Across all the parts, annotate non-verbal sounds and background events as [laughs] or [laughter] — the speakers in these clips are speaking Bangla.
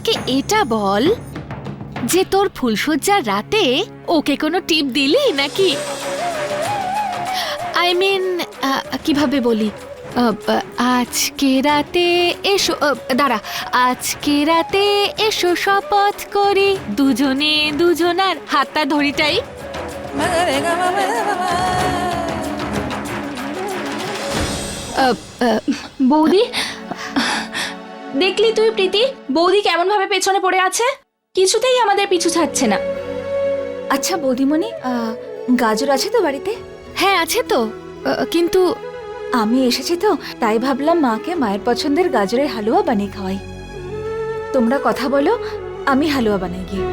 আমাকে এটা বল যে তোর ফুলসজ্জার রাতে ওকে কোনো টিপ দিলি নাকি? আই মিন কীভাবে বলি? আজকে রাতে এসো দাঁড়া। আজকে রাতে এসো, শপথ করি। দুজনে দুজনার হাতটা ধরিটাই বৌদি দেখলি তুই প্রীতি? বৌদি কেমন ভাবে পেছনে পড়ে আছে? কিছুতেই আমাদের পিছু ছাড়ছে না। আচ্ছা বৌদিমণি আহ, গাজর আছে তো বাড়িতে? হ্যাঁ আছে তো। আহ, কিন্তু আমি এসেছি তো তাই ভাবলাম মাকে মায়ের পছন্দের গাজরের হালুয়া বানিয়ে খাওয়াই। তোমরা কথা বলো আমি হালুয়া বানাই গিয়ে।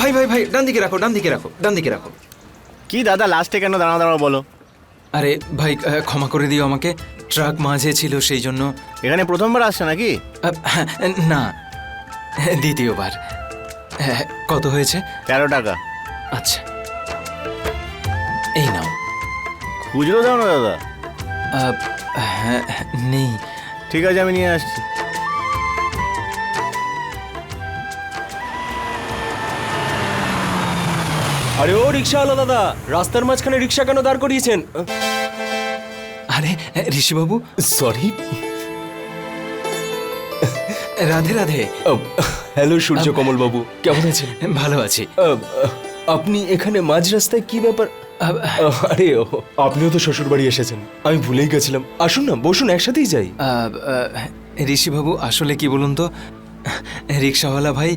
ভাই ভাই ভাই ডান দিকে রাখো ডান দিকে রাখো ডান দিকে রাখো। কি দাদা লাস্টে কেন দাঁড়া দাঁড়াও বলো। আরে ভাই ক্ষমা করে দিও আমাকে ট্রাক মাঝে ছিল সেই জন্য এখানে প্রথমবার আসছে নাকি? আহ, না দ্বিতীয়বার। হ্যাঁ, কত হয়েছে? তেরো টাকা। আচ্ছা। এই নাও। খুচরো দাও না দাদা। হ্যাঁ নেই। ঠিক আছে আমি নিয়ে আসছি। আরে ও রিক্সাওয়ালা দাদা রাস্তার মাঝখানে রিক্সা কেন দাঁড় করিয়েছেন? আরে ঋষিবাবু সরি রাধে রাধে। হ্যালো সূর্য কমল বাবু কেমন আছেন? ভালো আছি। আপনি এখানে মাঝ রাস্তায় কি ব্যাপার? আরে আপনিও তো শ্বশুর বাড়ি এসেছেন। আমি ভুলেই গেছিলাম। আসুন না বসুন একসাথেই যাই। ঋষিবাবু আসলে কি বলুন তো? রিক্সাওয়ালা ভাই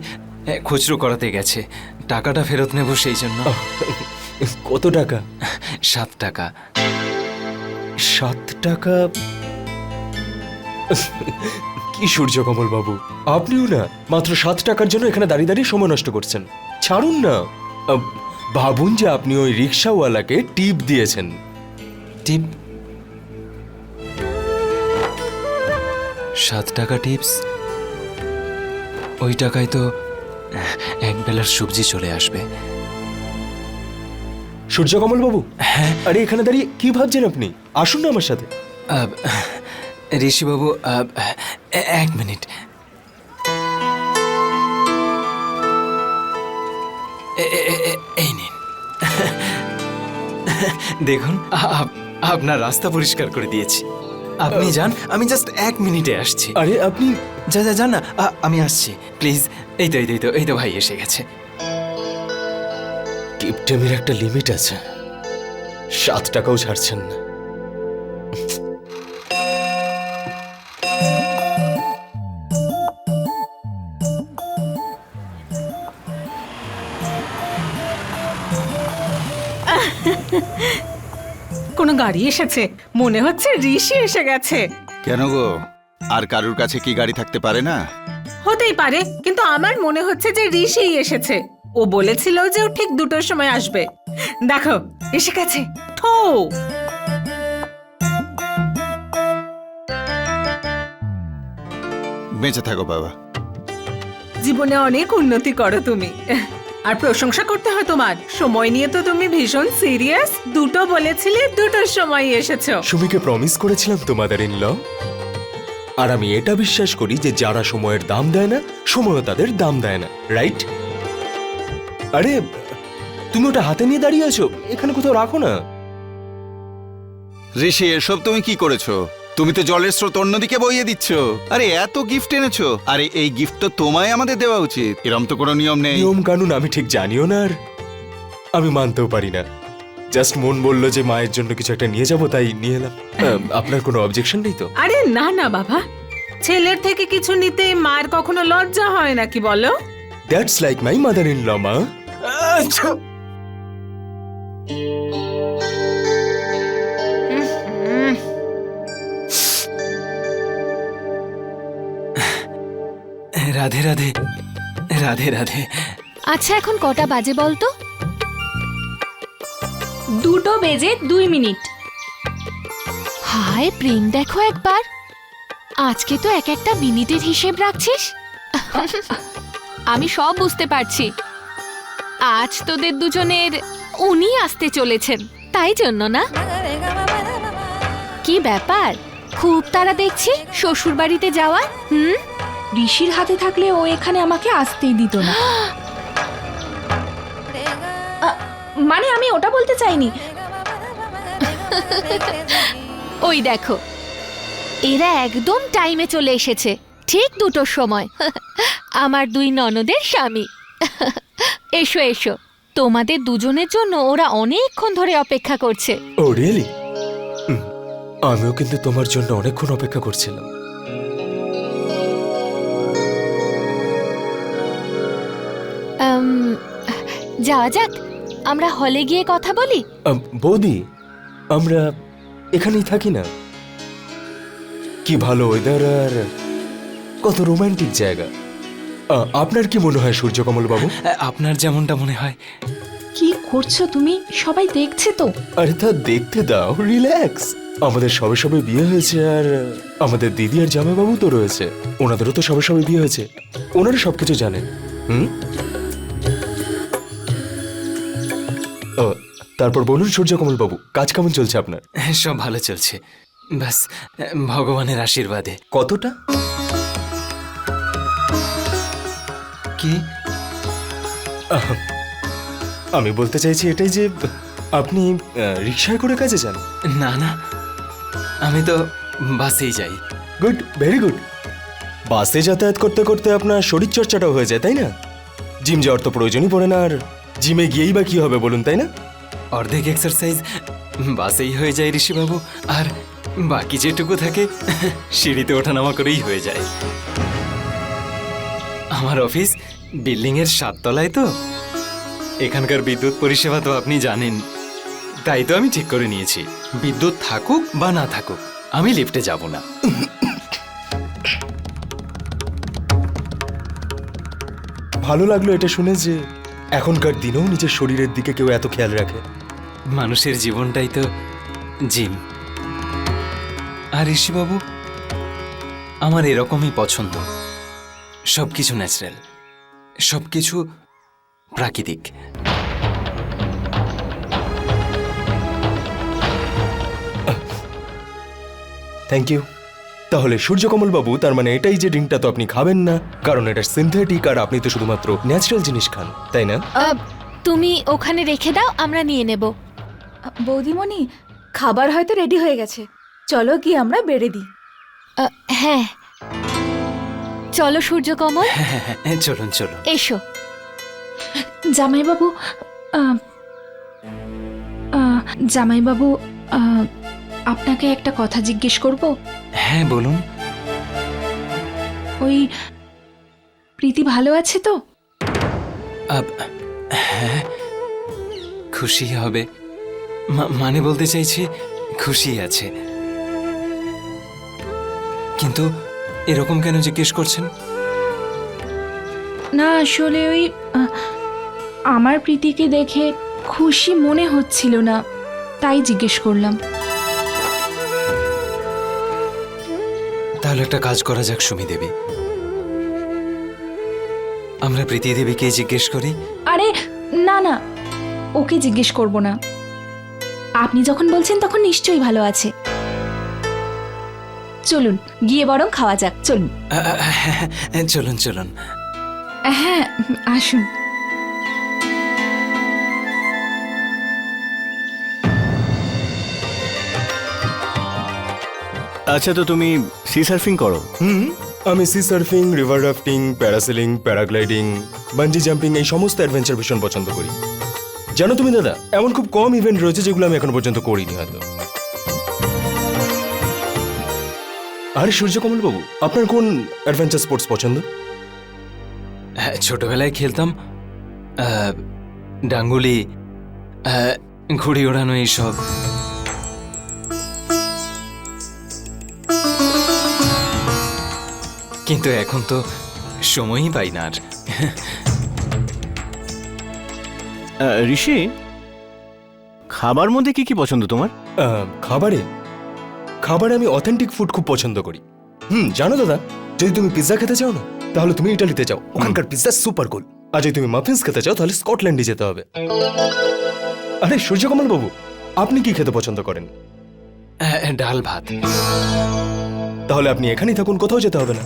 আহ, খুচরো করাতে গেছে। টাকাটা ফেরত নেব সেই জন্য। কত টাকা? সাত টাকা। সাত টাকা? কি সূর্য কমল বাবু আপনিও না মাত্র সাত টাকার জন্য এখানে দাঁড়িয়ে দাঁড়িয়ে সময় নষ্ট করছেন। ছাড়ুন না। ভাবুন যে আপনি ওই রিক্সাওয়ালাকে টিপ দিয়েছেন। টিপ? সাত টাকা টিপস? ওই টাকায় তো এক বেলার সবজি চলে আসবে। সূর্যকমল বাবু হ্যাঁ। আরে এখানে দাঁড়িয়ে কি ভাবছেন আপনি? আসুন না আমার সাথে। আহ, ঋষিবাবু এক মিনিট। এই নিন। দেখুন আপনার রাস্তা পরিষ্কার করে দিয়েছি। আপনি যান আমি জাস্ট এক মিনিটে আসছি। আরে আপনি যা যা যান না আমি আসছি প্লিজ। এই তো এই তো এই তো এই তো ভাই এসে গেছে। টিপটেমের একটা লিমিট আছে। সাত টাকাও ছাড়ছেন না। গাড়ি এসেছে। মনে হচ্ছে ঋষি এসে গেছে। কেন গো? আর কারুর কাছে কি গাড়ি থাকতে পারে না? হতেই পারে কিন্তু আমার মনে হচ্ছে যে ঋষিই এসেছে। ও বলেছিল যে ও ঠিক দুটোর সময় আসবে। দেখো এসে গেছে। ঠো বেঁচে থাকো বাবা। জীবনে অনেক উন্নতি করো তুমি। আর প্রশংসা করতে হয় তোমার। সময় নিয়ে তো তুমি ভীষণ সিরিয়াস। দুটো বলেছিলে দুটোর সময় এসেছ। সুমিকে প্রমিস করেছিলাম তোমাদের ইন ল আর আমি এটা বিশ্বাস করি যে যারা সময়ের দাম দেয় না সময়ও তাদের দাম দেয় না রাইট আরে তুমি ওটা হাতে নিয়ে দাঁড়িয়ে আছো এখানে কোথাও রাখো না। ঋষি এসব তুমি কি করেছ? তুমি তো জলের স্রোত অন্যদিকে বইয়ে দিচ্ছ। আরে এত গিফট এনেছো। আরে এই গিফট তো তোমায় আমাদের দেওয়া উচিত। এরম তো কোনো নিয়ম নেই। নিয়ম কানুন আমি ঠিক জানিও না আর আমি মানতেও পারি না। জাস্ট মন বলল যে মায়ের জন্য কিছু একটা নিয়ে যাব তাই নিয়ে এলাম। আহ, আপনার কোনো অবজেকশন নেই তো? আরে না না বাবা। ছেলের থেকে কিছু নিতে মায়ের কখনো লজ্জা হয় নাকি বলো? That's like my mother in law মা রাধে রাধে। রাধে রাধে। আচ্ছা এখন কটা বাজে বলতো? দুটো বেজে দুই মিনিট। হায় প্রেম দেখো একবার। আজকে তো এক একটা মিনিটের হিসেব রাখছিস। আমি সব বুঝতে পারছি। আজ তোদের দুজনের উনি আসতে চলেছেন। তাই জন্য না? কি ব্যাপার? খুব তারা দেখছি শ্বশুর বাড়িতে যাওয়া হুম? ঋষির হাতে থাকলে ও এখানে আমাকে আসতেই দিত না। মানে আমি ওটা বলতে চাইনি। ওই দেখো এরা একদম টাইমে চলে এসেছে ঠিক দুটোর সময়। আমার দুই ননদের স্বামী। এসো এসো তোমাদের দুজনের জন্য ওরা অনেকক্ষণ ধরে অপেক্ষা করছে। Oh really? আমিও কিন্তু তোমার জন্য অনেকক্ষণ অপেক্ষা করছিলাম। যাওয়া যাক। আমরা হলে গিয়ে কথা বলি? আম, বৌদি আমরা এখানেই থাকি না। কি ভালো ওয়েদার আর কত রোমান্টিক জায়গা। আ, আপনার কি মনে হয় সূর্যকমল বাবু? আপনার যেমনটা মনে হয়। কি করছ তুমি? সবাই দেখছে তো। আরে তা দেখতে দাও রিল্যাক্স আমাদের সবে সবে বিয়ে হয়েছে আর আমাদের দিদি আর জামাইবাবু তো রয়েছে। ওনাদেরও তো সবে সবে বিয়ে হয়েছে। ওনারা সবকিছু জানেন। হুম? তারপর বলুন সূর্যকমল বাবু কাজ কেমন চলছে আপনার? সব ভালো চলছে। ব্যাস ভগবানের আশীর্বাদে। কতটা? কি? আমি বলতে চাইছি এটাই যে আপনি রিক্সায় করে কাজে যান? না না আমি তো বাসেই যাই। Good very good. বাসে যাতায়াত করতে করতে আপনার শরীর চর্চাটাও হয়ে যায় তাই না? জিম যাওয়ার তো প্রয়োজনই পড়ে না আর জিমে গিয়েই বা কি হবে বলুন তাই না? অর্ধেক এক্সারসাইজ বাসেই হয়ে যায় ঋষিবাবু। আর বাকি যেটুকু থাকে, সিঁড়িতে ওঠানামা করেই হয়ে যায়। আমার অফিস বিল্ডিং এর সাততলায় তো। এখানকার বিদ্যুৎ পরিষেবা তো আপনি জানেন। তাই তো আমি ঠিক করে নিয়েছি। বিদ্যুৎ থাকুক বা না থাকুক, আমি লিফটে যাব না। ভালো লাগল এটা শুনে যে এখনকার দিনেও নিজের শরীরের দিকে কেউ এত খেয়াল রাখে। মানুষের জীবনটাই তো জিম। আর ঋষিবাবু আমার এরকমই পছন্দ। সব কিছু ন্যাচারাল সব কিছু প্রাকৃতিক। থ্যাংক ইউ তাহলে সূর্যকমল বাবু তার মানে এটাই যে ড্রিঙ্কটা তো আপনি খাবেন না কারণ এটা সিনথেটিক আর আপনি তো শুধুমাত্র ন্যাচারাল জিনিস খান তাই না? তুমি ওখানে রেখে দাও আমরা নিয়ে নেব। বৌদিমণি খাবার হয়তো রেডি হয়ে গেছে। চলো কি আমরা বেড়ে দিই। হ্যাঁ। চলো সূর্যকমল। হ্যাঁ হ্যাঁ হ্যাঁ চলুন চলুন। এসো। জামাইবাবু আ, আ, জামাইবাবু আপনাকে একটা কথা জিজ্ঞেস করব? হ্যাঁ বলুন। ওই প্রীতি ভালো আছে তো? হ্যাঁ খুশি হবে। মানে বলতে চাইছি খুশি আছে। কিন্তু এরকম কেন জিজ্ঞেস করছেন? না আসলে ওই আমার প্রীতিকে দেখে খুশি মনে হচ্ছিল না তাই জিজ্ঞেস করলাম। তাহলে একটা কাজ করা যাক সুমি দেবী। আমরা প্রীতি দেবীকে জিজ্ঞেস করি। আরে না না ওকে জিজ্ঞেস করব না। আপনি যখন বলছেন তখন নিশ্চয়ই ভালো আছে। চলুন গিয়ে বরং খাওয়া যাক চলুন। চলুন চলুন। হ্যাঁ আসুন। আচ্ছা তো তুমি সি সার্ফিং করো। হুম আমি sea surfing river rafting parasailing paragliding bungee jumping এই সমস্ত অ্যাডভেঞ্চার ভীষণ পছন্দ করি। জানো তুমি দাদা এমন খুব কম ইভেন্ট রয়েছে যেগুলো আমি এখনও পর্যন্ত করিনি হয়তো। আরে সূর্যকমল বাবু আপনার কোন অ্যাডভেঞ্চার স্পোর্টস পছন্দ? হ্যাঁ, ছোটবেলায় খেলতাম ডাঙ্গুলি ঘুড়ি ওড়ানো এইসব। কিন্তু এখন তো সময়ই পাই না আর। আহ, ঋষি খাবার মধ্যে কি কি পছন্দ তোমার? আহ, খাবারে? খাবারে আমি অথেন্টিক ফুড খুব পছন্দ করি। হুম জানো দাদা যদি তুমি পিৎজা খেতে চাও না তাহলে তুমি ইটালিতে যাও। ওখানকার পিৎজা সুপার কুল আর যদি তুমি মাফিন্স খেতে চাও তাহলে স্কটল্যান্ডে যেতে হবে। আরে সূর্যকমল বাবু আপনি কি খেতে পছন্দ করেন? হ্যাঁ, ডাল ভাত। তাহলে আপনি এখানেই থাকুন কোথাও যেতে হবে না।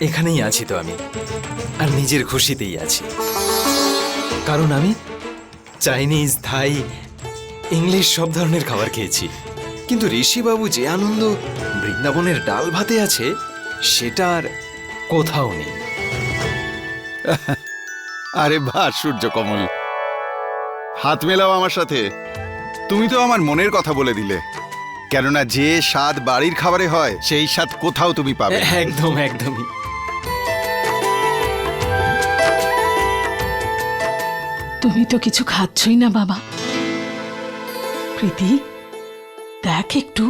এখানেই আছি তো আমি। আর নিজের খুশিতেই আছি। কারণ আমি চাইনিজ থাই ইংলিশ সব ধরনের খাবার খেয়েছি। কিন্তু ঋষিবাবু যে আনন্দ বৃন্দাবনের ডাল ভাতে আছে সেটা আর কোথাও নেই। [laughs] আরে বাহ সূর্যকমল হাত মেলাও আমার সাথে। তুমি তো আমার মনের কথা বলে দিলে। কেননা যে স্বাদ বাড়ির খাবারে হয় সেই স্বাদ কোথাও তুমি পাবে। একদম একদমই। তুমি তো কিছু খাচ্ছই না বাবা। প্রীতি দেখ একটু।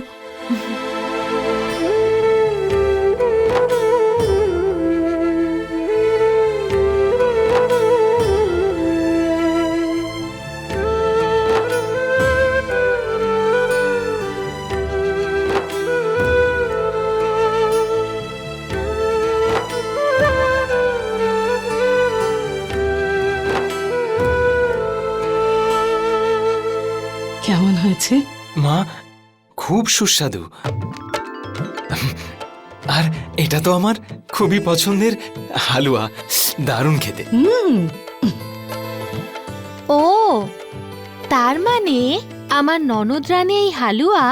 খুব সুস্বাদু। আর এটা তো আমার খুবই পছন্দের হালুয়া। দারুণ খেতে। ও, তার মানে আমার ননদ রানী এই হালুয়া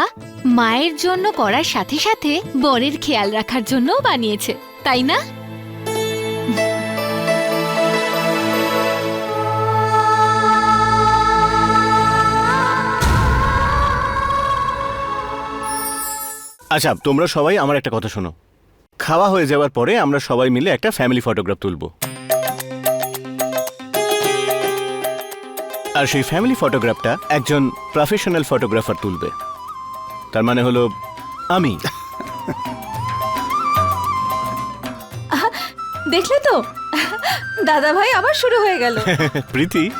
মায়ের জন্য করার সাথে সাথে বরের খেয়াল রাখার জন্যও বানিয়েছে, তাই না? আচ্ছা তোমরা সবাই আমার একটা কথা শোনো। খাওয়া হয়ে যাওয়ার পরে আমরা সবাই মিলে একটা ফ্যামিলি ফটোগ্রাফ তুলব। আর সেই ফ্যামিলি ফটোগ্রাফটা একজন প্রফেশনাল ফটোগ্রাফার তুলবে। তার মানে হলো আমি। দেখলে তো? দাদা ভাই আবার শুরু হয়ে গেল। [laughs] প্রীতি।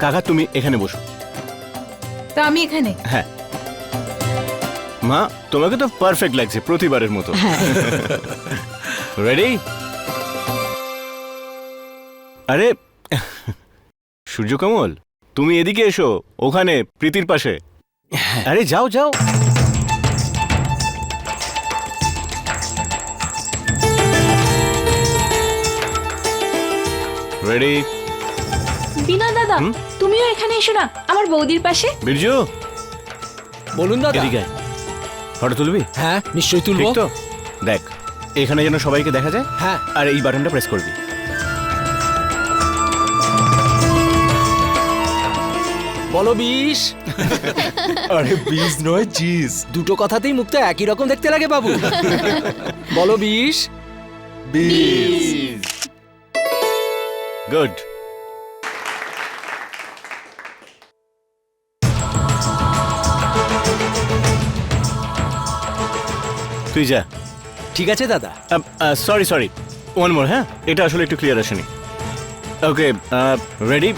কাকা তুমি এখানে বসো। তা আমি এখানে। হ্যাঁ। মা তোমাকে তো পারফেক্ট লাগছে প্রতিবারের মতো। রেডি আরে সূর্যকমল তুমি এদিকে এসো ওখানে প্রীতির পাশে। আরে যাও যাও। রেডি বিনয় দাদা? তুমিও এখানে এসো না আমার বৌদির পাশে। বীরজু বলুন দাদা। এদিকে আয়। ফটো তুলবি? হ্যাঁ নিশ্চয়ই তুলবো। ঠিক তো? দেখ এখানে যেন সবাইকে দেখা যায় হ্যাঁ। আর এই বাটনটা প্রেস করবি। বলো বিষ। [laughs] আরে বীজ নয় চিজ। দুটো কথাতেই মুখটা একই রকম দেখতে লাগে বাবু। বলো বিষ। বীজ গুড। তুই যা। ঠিক আছে দাদা। সরি সরি ওয়ান মোর হ্যাঁ? এটা আসলে একটু ক্লিয়ার আসেনি। ওকে রেডি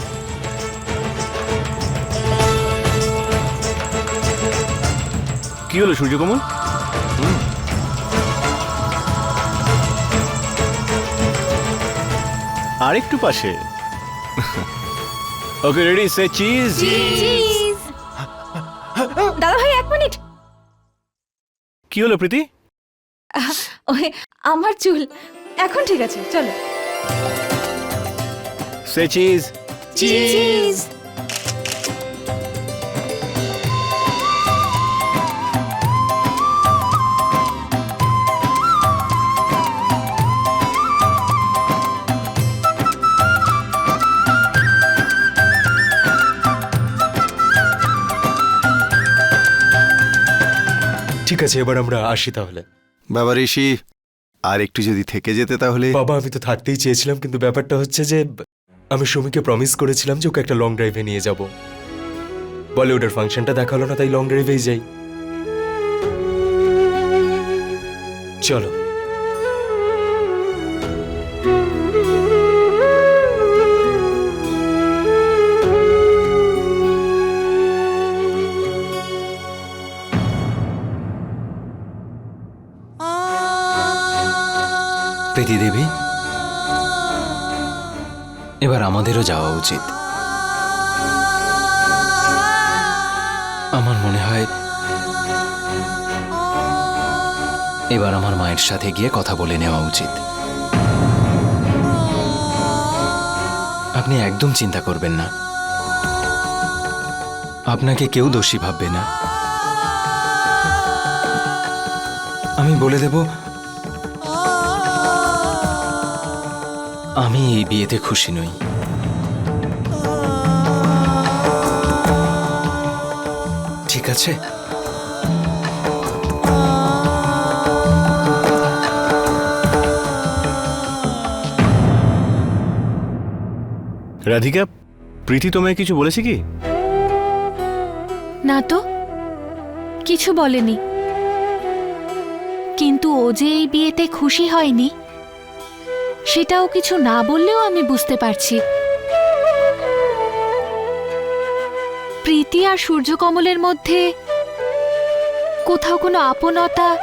কি হলো সূর্যকমল? হুম। আরেকটু পাশে। ওকে রেডি সে চিজ দাদা ভাই এক মিনিট। কি হলো প্রীতি? [laughs] ওই আমার চুল। এখন ঠিক আছে চলো। সে চিজ চিজ ঠিক আছে এবার আমরা আসি তাহলে। বাবা ঋষি, আর একটু যদি থেকে যেতে তাহলে? বাবা, আমি তো থাকতেই চেয়েছিলাম, কিন্তু ব্যাপারটা হচ্ছে যে, আমি সুমিকে প্রমিস করেছিলাম যে ওকে একটা লং ড্রাইভে নিয়ে যাব। বলিউডের ফাংশনটা দেখাল না, তাই লং ড্রাইভেই যাই। চলো। প্রীতি দেবী, এবার আমাদেরও যাওয়া উচিত। আমার মনে হয়, এবার আমার মায়ের সাথে গিয়ে কথা বলে নেওয়া উচিত। আপনি একদম চিন্তা করবেন না। আপনাকে কেউ দোষী ভাববে না। আমি বলে দেব আমি এই বিয়েতে খুশি নই। ঠিক আছে? রাধিকা প্রীতি তোমায় কিছু বলেছে কি? না তো কিছু বলেনি। কিন্তু ও যে এই বিয়েতে খুশি হয়নি সেটাও কিছু না বললেও আমি বুঝতে পারছি। প্রীতি আর সূর্যকমলের মধ্যে কোথাও কোনো আপনতা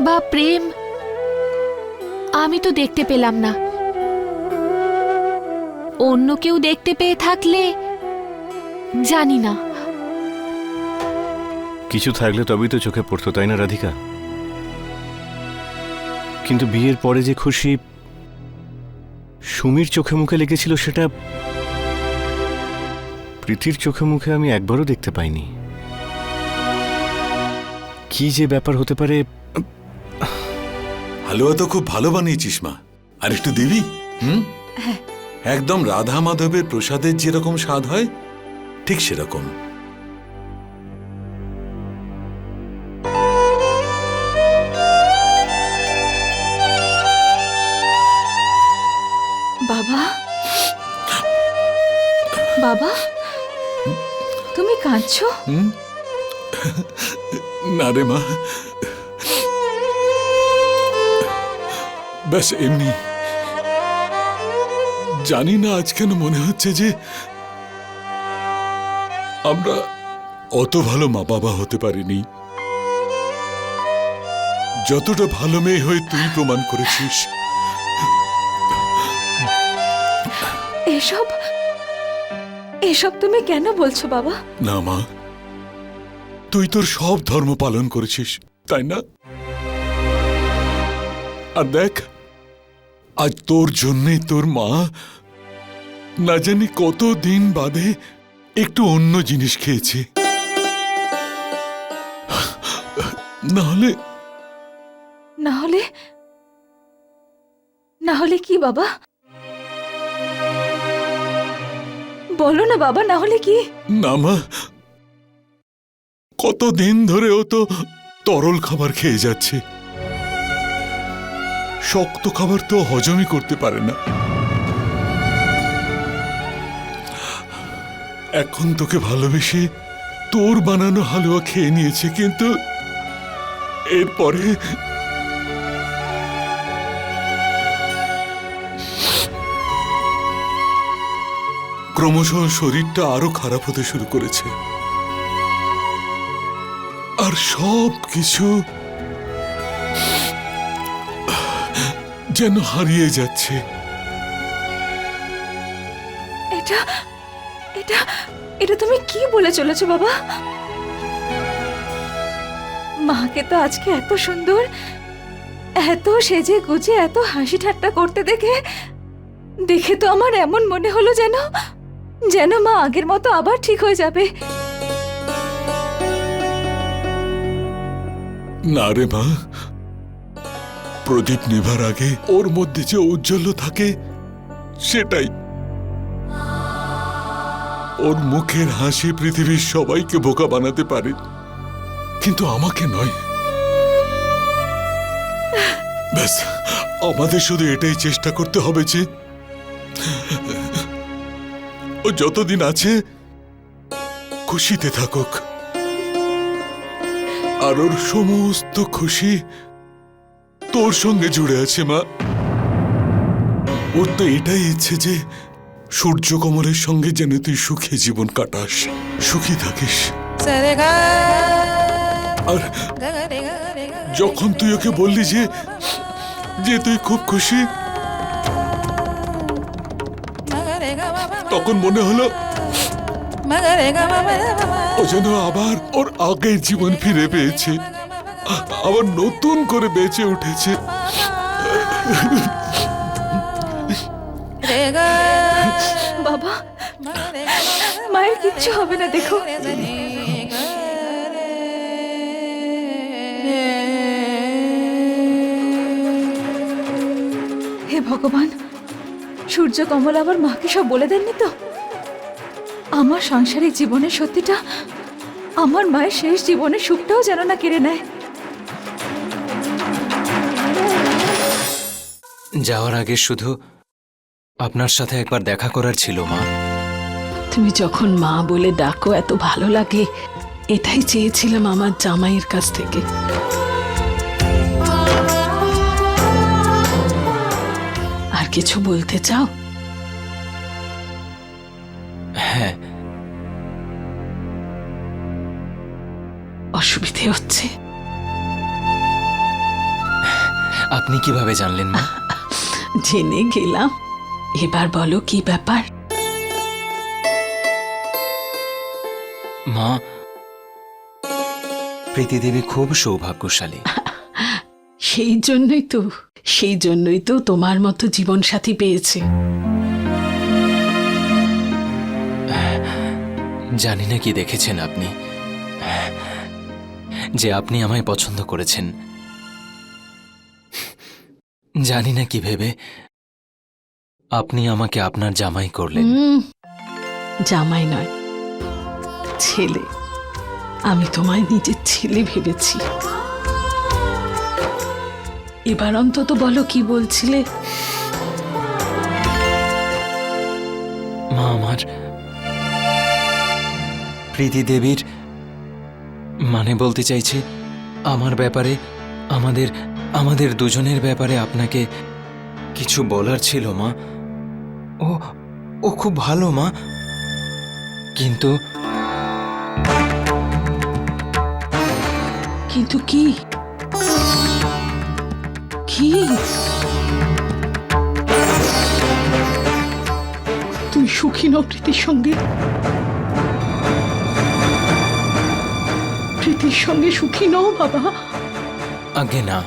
বা প্রেম আমি তো দেখতে পেলাম না। অন্য কেউ দেখতে পেয়ে থাকলে জানি না। কিছু থাকলে তবেই তো চোখে পড়তো, তাই না রাধিকা? কিন্তু বিয়ের পরে যে খুশি সুমির চোখে মুখে লেগেছিল সেটা প্রীতির চোখে মুখে আমি একবারও দেখতে পাইনি। কি যে ব্যাপার হতে পারে? হালুয়া তো খুব ভালো বানিয়েছিস মা। আর একটু দিবি? হুম? একদম রাধা মাধবের প্রসাদের যেরকম স্বাদ হয় ঠিক সেরকম। তুমি না রে মা। ব্যাস এমনি। জানি না আজ কেন মনে হচ্ছে যে আমরা অত ভালো মা বাবা হতে পারিনি। যতটা ভালো মেয়ে হয়ে তুই প্রমাণ করেছিস। এসব এসব তুমি কেন বলছো বাবা? না মা। তুই তোর সব ধর্ম পালন করেছিস তাই না? আর দেখ আজ তোর জন্যই তোর মা না জানি কত দিন বাদে একটু অন্য জিনিস খেয়েছে। না হলে না হলে না হলে কি বাবা? বলো না বাবা, না হলে কি? না মা। কত দিন ধরে ও তো তরল খাবার খেয়ে যাচ্ছে। শক্ত খাবার তো হজমই করতে পারে না। এখন তোকে ভালোবেসে তোর বানানো হালুয়া খেয়ে নিয়েছে, কিন্তু এরপরে ক্রমশ শরীরটা আরও খারাপ হতে শুরু করেছে। আর সব কিছু যেন হারিয়ে যাচ্ছে। এটা এটা এটা তুমি কি বলে চলেছো বাবা? মাকে তো আজকে এত সুন্দর, এত সেজে গুজে, এত হাসি ঠাট্টা করতে দেখে দেখে তো আমার এমন মনে হলো যেন যেন মা আগের মতো আবার ঠিক হয়ে যাবে। না রে মা। প্রদীপ নেভার আগে ওর মধ্যে যে ঔজ্জ্বল্য থাকে, সেটাই। ওর মুখের হাসি পৃথিবীর সবাইকে বোকা বানাতে পারে, কিন্তু আমাকে নয়। ব্যাস, আমাদের শুধু এটাই চেষ্টা করতে হবে যে ও যতদিন আছে, খুশিতে থাকুক। আর ওর সমস্ত খুশি তোর সঙ্গে জুড়ে আছে, মা। ওর তো এটাই ইচ্ছে যে সূর্য কমলের সঙ্গে যেন তুই সুখে জীবন কাটাস, সুখী থাকিস। আর যখন তুই ওকে বললি যে যে তুই খুব খুশি তখন মনে হলো ও যেন আবার ওর আগের জীবন ফিরে পেয়েছে। আবার নতুন করে বেঁচে উঠেছে। বাবা, মায়ের কিচ্ছু হবে না, দেখো। হে ভগবান সূর্য কমল আবার মাকে সব বলে দেননি তো? আমার সাংসারিক জীবনের সত্যিটা আমার মায়ের শেষ জীবনের সুখটাও যেন না কেড়ে নেয়। যাওয়ার আগে শুধু আপনার সাথে একবার দেখা করার ছিল মা। তুমি যখন মা বলে ডাকো এত ভালো লাগে। এটাই চেয়েছিলাম আমার জামাইয়ের কাছ থেকে। কিছু বলতে চাও? হ্যাঁ। অসুবিধে হচ্ছে। আপনি কীভাবে জানলেন মা? জেনে গেলাম। এবার বলো কি ব্যাপার? মা প্রীতি দেবী খুব সৌভাগ্যশালী। সেই জন্যই তো। সেই জন্যই তো তোমার মতো জীবন সাথী পেয়েছে। জানি না কি দেখেছেন আপনি। যে আপনি আমায় পছন্দ করেছেন। জানি না কি ভেবে আপনি আমাকে আপনার জামাই করলেন। জামাই নয় ছেলে। আমি তোমায় নিজের ছেলে ভেবেছি। এবার অন্তত বলো কি বলছিলে? মা আমার প্রীতি দেবীর মানে বলতে চাইছি আমার ব্যাপারে আমাদের আমাদের দুজনের ব্যাপারে আপনাকে কিছু বলার ছিল মা। ও ও খুব ভালো মা। কিন্তু কিন্তু কি? কি তুমি সুখী নও প্রীতির সঙ্গে প্রীতির সঙ্গে সুখী নও বাবা। আগে না।